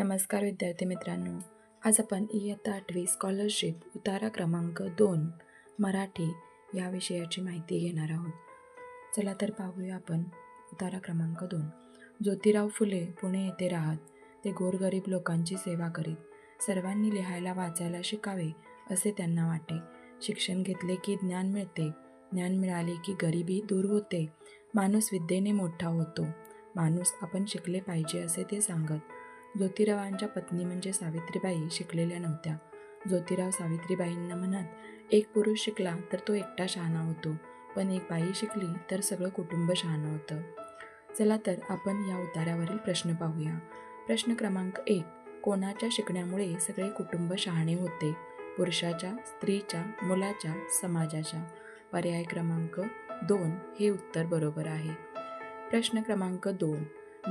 नमस्कार विद्यार्थी मित्रांनो. आज आपण इयत्ता आठवी स्कॉलरशिप उतारा क्रमांक दोन मराठी या विषयाची माहिती घेणार आहोत. चला तर पाहूया आपण उतारा क्रमांक दोन. ज्योतिराव फुले पुणे येथे राहत ते गोरगरीब लोकांची सेवा करीत सर्वांनी लिहायला वाचायला शिकावे असे त्यांना वाटे. शिक्षण घेतले की ज्ञान मिळते ज्ञान मिळाले की गरिबी दूर होते माणूस विद्येने मोठा होतो माणूस आपण शिकले पाहिजे असे ते सांगत ज्योतिरावांच्या पत्नी म्हणजे सावित्रीबाई शिकलेल्या नव्हत्या. ज्योतिराव सावित्रीबाईंना म्हणत एक पुरुष शिकला तर तो एकटा शहाणा होतो पण एक बाई शिकली तर सगळं कुटुंब शहाणं होतं. चला तर आपण या उतारावरील प्रश्न पाहूया. प्रश्न क्रमांक एक कोणाच्या शिकण्यामुळे सगळे कुटुंब शहाणे होते? पुरुषाच्या स्त्रीच्या मुलाच्या समाजाच्या? पर्याय क्रमांक दोन हे उत्तर बरोबर आहे. प्रश्न क्रमांक दोन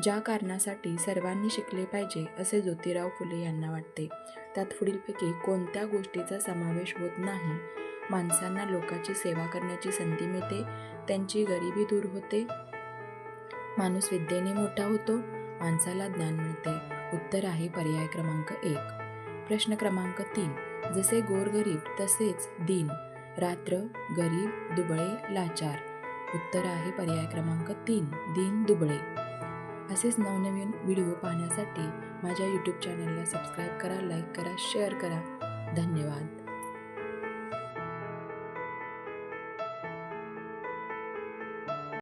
ज्या कारणासाठी सर्वांनी शिकले पाहिजे असे ज्योतिराव फुले यांना वाटते. त्यात पुढीलपैकी कोणत्या गोष्टीचा समावेश होत नाही? माणसांना लोकाची सेवा करण्याची संधी मिळते त्यांची गरिबी दूर होते. माणूस विद्येने मोठा होतो माणसाला ज्ञान मिळते. उत्तर आहे पर्याय क्रमांक एक. प्रश्न क्रमांक तीन. जसे गोरगरीब तसेच दिन. रात्र गरीब दुबळे लाचार. उत्तर आहे पर्याय क्रमांक तीन. दिन दुबळे. असेच नवनवीन व्हिडिओ पाहण्यासाठी माझ्या यूट्यूब चॅनलला सबस्क्राईब करा लाईक करा शेअर करा. धन्यवाद.